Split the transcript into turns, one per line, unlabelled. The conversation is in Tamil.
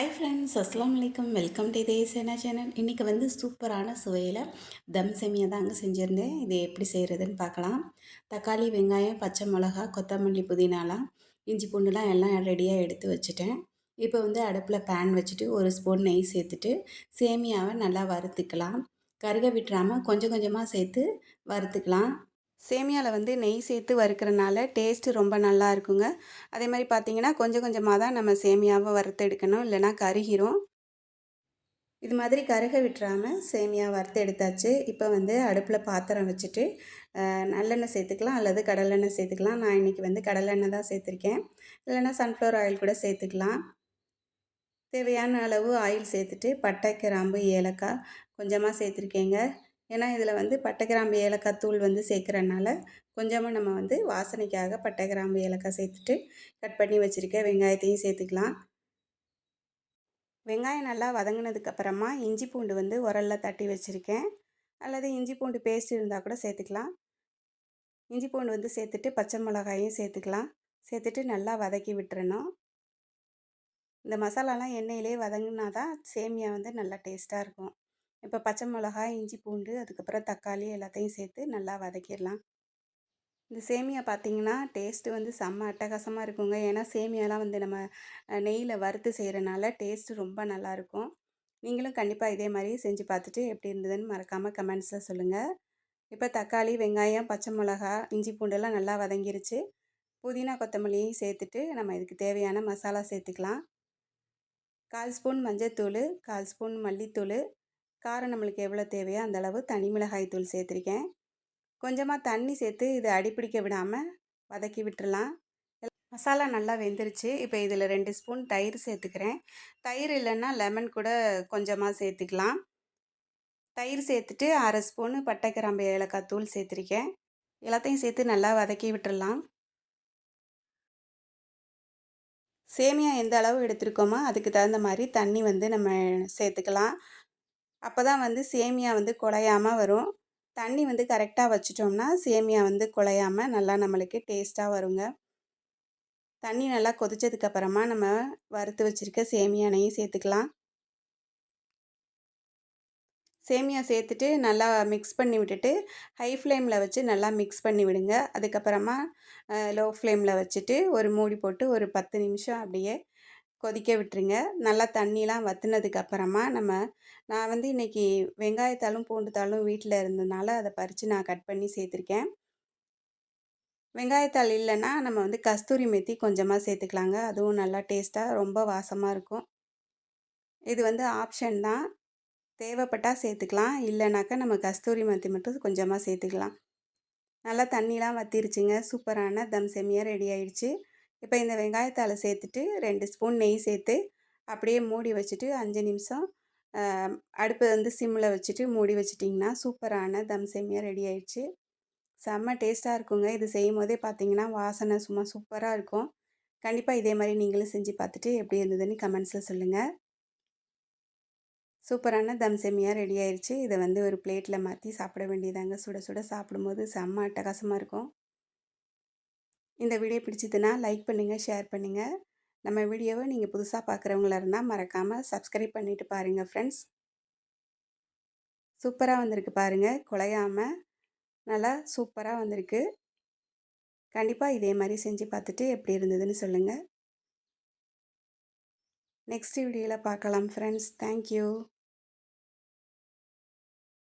ஹாய் ஃப்ரெண்ட்ஸ் அஸ்லாம் வலைக்கம் வெல்கம் டு இதே சேனா சேனல் இன்றைக்கி வந்து சூப்பரான சுவையில் தம் செமியை தாங்க செஞ்சுருந்தேன். இது எப்படி செய்கிறதுன்னு பார்க்கலாம். தக்காளி வெங்காயம் பச்சை மிளகா கொத்தமல்லி புதினாலாம் இஞ்சி பூண்டுலாம் எல்லாம் ரெடியாக எடுத்து வச்சுட்டேன். இப்போ வந்து அடுப்பில் பேன் வச்சுட்டு ஒரு ஸ்பூன் நெய் சேர்த்துட்டு சேமியாவை நல்லா வறுத்துக்கலாம். கருக விட்டுறாமல் கொஞ்சம் கொஞ்சமாக சேர்த்து வறுத்துக்கலாம். சேமியாவில் வந்து நெய் சேர்த்து வறுக்கிறனால டேஸ்ட்டு ரொம்ப நல்லா இருக்குங்க. அதே மாதிரி பார்த்திங்கன்னா கொஞ்சம் கொஞ்சமாக தான் நம்ம சேமியாவை வறுத்து எடுக்கணும் இல்லைனா கருகிரும். இது மாதிரி கருக விட்டுறாமல் சேமியா வறுத்து எடுத்தாச்சு இப்போ வந்து அடுப்பில் பாத்திரம் வச்சுட்டு நல்லெண்ணெய் சேர்த்துக்கலாம். அல்லது கடலெண்ணெய் சேர்த்துக்கலாம். நான் இன்றைக்கி வந்து கடலெண்ணெய் தான் சேர்த்துருக்கேன். இல்லைனா சன்ஃப்ளவர் ஆயில் கூட சேர்த்துக்கலாம். தேவையான அளவு ஆயில் சேர்த்துட்டு பட்டை கிராம்பு ஏலக்காய் கொஞ்சமாக சேர்த்துருக்கேங்க. ஏன்னா இதில் வந்து பட்டை கிராம்பு ஏலக்காய் தூள் வந்து சேர்க்குறனால கொஞ்சமாக நம்ம வந்து வாசனைக்காக பட்டை கிராம்பு ஏலக்காய் சேர்த்துட்டு கட் பண்ணி வச்சுருக்க வெங்காயத்தையும் சேர்த்துக்கலாம். வெங்காயம் நல்லா வதங்கினதுக்கப்புறமா இஞ்சி பூண்டு வந்து உரலில் தட்டி வச்சுருக்கேன். அல்லது இஞ்சி பூண்டு பேஸ்ட் இருந்தால் கூட சேர்த்துக்கலாம். இஞ்சி பூண்டு வந்து சேர்த்துட்டு பச்சை மிளகாயும் சேர்த்துக்கலாம். சேர்த்துட்டு நல்லா வதக்கி விட்டுறணும். இந்த மசாலாலாம் எண்ணெயிலே வதங்கினா தான் சேமியா வந்து நல்லா டேஸ்ட்டாக இருக்கும். இப்போ பச்சை மிளகாய் இஞ்சி பூண்டு அதுக்கப்புறம் தக்காளி எல்லாத்தையும் சேர்த்து நல்லா வதக்கிடலாம். இந்த சேமியா பார்த்திங்கன்னா டேஸ்ட்டு வந்து செம்ம அட்டகாசமாக இருக்குங்க. ஏன்னா சேமியாலாம் வந்து நம்ம நெய்யில் வறுத்து செய்கிறனால டேஸ்ட்டு ரொம்ப நல்லாயிருக்கும் நீங்களும் கண்டிப்பாக இதே மாதிரி செஞ்சு பார்த்துட்டு எப்படி இருந்ததுன்னு மறக்காமல் கமெண்ட்ஸில் சொல்லுங்கள் இப்போ தக்காளி வெங்காயம் பச்சை மிளகா இஞ்சி பூண்டெல்லாம் நல்லா வதங்கிருச்சு. புதினா கொத்தமல்லியும் சேர்த்துட்டு நம்ம இதுக்கு தேவையான மசாலா சேர்த்துக்கலாம். கால் ஸ்பூன் மஞ்சத்தூள் கால் ஸ்பூன் மல்லித்தூள் காரம் நம்மளுக்கு எவ்வளோ தேவையோ அந்தளவு தனி மிளகாய் தூள் சேர்த்துருக்கேன். கொஞ்சமாக தண்ணி சேர்த்து இதை அடிப்பிடிக்க விடாமல் வதக்கி விட்டுறலாம். மசாலா நல்லா வெந்துருச்சு. இப்போ இதில் ரெண்டு ஸ்பூன் தயிர் சேர்த்துக்கிறேன். தயிர் இல்லைன்னா லெமன் கூட கொஞ்சமாக சேர்த்துக்கலாம். தயிர் சேர்த்துட்டு அரை ஸ்பூனு பட்டை கிராம்பு ஏலக்காய் தூள் சேர்த்துருக்கேன். எல்லாத்தையும் சேர்த்து நல்லா வதக்கி விட்டுடலாம் சேமியா எந்த அளவு எடுத்துருக்கோமோ அதுக்கு தகுந்த மாதிரி தண்ணி வந்து நம்ம சேர்த்துக்கலாம். அப்போ தான் வந்து சேமியா வந்து குழையாமல் வரும். தண்ணி வந்து கரெக்டாக வச்சிட்டோம்னா சேமியா வந்து குழையாமல் நல்லா நம்மளுக்கு டேஸ்ட்டாக வருங்க. தண்ணி நல்லா கொதிச்சதுக்கப்புறமா நம்ம வறுத்து வச்சுருக்க சேமியானையும் சேர்த்துக்கலாம். சேமியா சேர்த்துட்டு நல்லா மிக்ஸ் பண்ணி விட்டுட்டு ஹை ஃப்ளேமில் வச்சு நல்லா மிக்ஸ் பண்ணி விடுங்க. அதுக்கப்புறமா லோ ஃப்ளேமில் வச்சுட்டு ஒரு மூடி போட்டு ஒரு பத்து நிமிஷம் அப்படியே கொதிக்க விட்டுருங்க. நல்லா தண்ணிலாம் வற்றுனதுக்கப்புறமா நம்ம நான் வந்து இன்றைக்கி வெங்காயத்தாலும் பூண்டுத்தாலும் வீட்டில் இருந்ததுனால அதை பறித்து நான் கட் பண்ணி சேர்த்துருக்கேன் வெங்காயத்தாள் இல்லைன்னா நம்ம வந்து கஸ்தூரி மெத்தி கொஞ்சமாக சேர்த்துக்கலாங்க அதுவும் நல்லா டேஸ்ட்டாக ரொம்ப வாசமாக இருக்கும். இது வந்து ஆப்ஷன் தான். தேவைப்பட்டால் சேர்த்துக்கலாம் இல்லைனாக்கா நம்ம கஸ்தூரி மெத்தி மட்டும் கொஞ்சமாக சேர்த்துக்கலாம் நல்லா தண்ணிலாம் வற்றிருச்சுங்க சூப்பரான தம் செம்மியாக ரெடி ஆயிடுச்சு. இப்போ இந்த வெங்காயத்தால் சேர்த்துட்டு ரெண்டு ஸ்பூன் நெய் சேர்த்து அப்படியே மூடி வச்சுட்டு அஞ்சு நிமிஷம் அடுப்பை வந்து சிம்மில் வச்சுட்டு மூடி வச்சிட்டிங்கன்னா சூப்பரான தம் சேமியா ரெடி ஆயிடுச்சு. செம்ம டேஸ்ட்டாக இருக்குங்க. இது செய்யும் போதே பார்த்தீங்கன்னா வாசனை சும்மா சூப்பராக இருக்கும். கண்டிப்பாக இதே மாதிரி நீங்களும் செஞ்சு பார்த்துட்டு எப்படி இருந்ததுன்னு கமெண்ட்ஸில் சொல்லுங்கள் சூப்பரான தம் செம்மியாக ரெடி ஆயிடுச்சு. இதை வந்து ஒரு பிளேட்டில் மாற்றி சாப்பிட வேண்டியதாங்க. சுட சுட சாப்பிடும்போது செம்ம அட்டகாசமாக இருக்கும். இந்த வீடியோ பிடிச்சதுன்னா லைக் பண்ணுங்கள் ஷேர் பண்ணுங்கள் நம்ம வீடியோவை நீங்கள் புதுசாக பார்க்குறவங்களா இருந்தால் மறக்காமல் சப்ஸ்கிரைப் பண்ணிவிட்டு பாருங்கள் ஃப்ரெண்ட்ஸ் சூப்பராக வந்திருக்கு பாருங்கள் குலையாமல் நல்லா சூப்பராக வந்திருக்கு. கண்டிப்பாக இதே மாதிரி செஞ்சு பார்த்துட்டு எப்படி இருந்ததுன்னு சொல்லுங்கள் நெக்ஸ்ட் வீடியோவில் பார்க்கலாம் ஃப்ரெண்ட்ஸ் தேங்க்யூ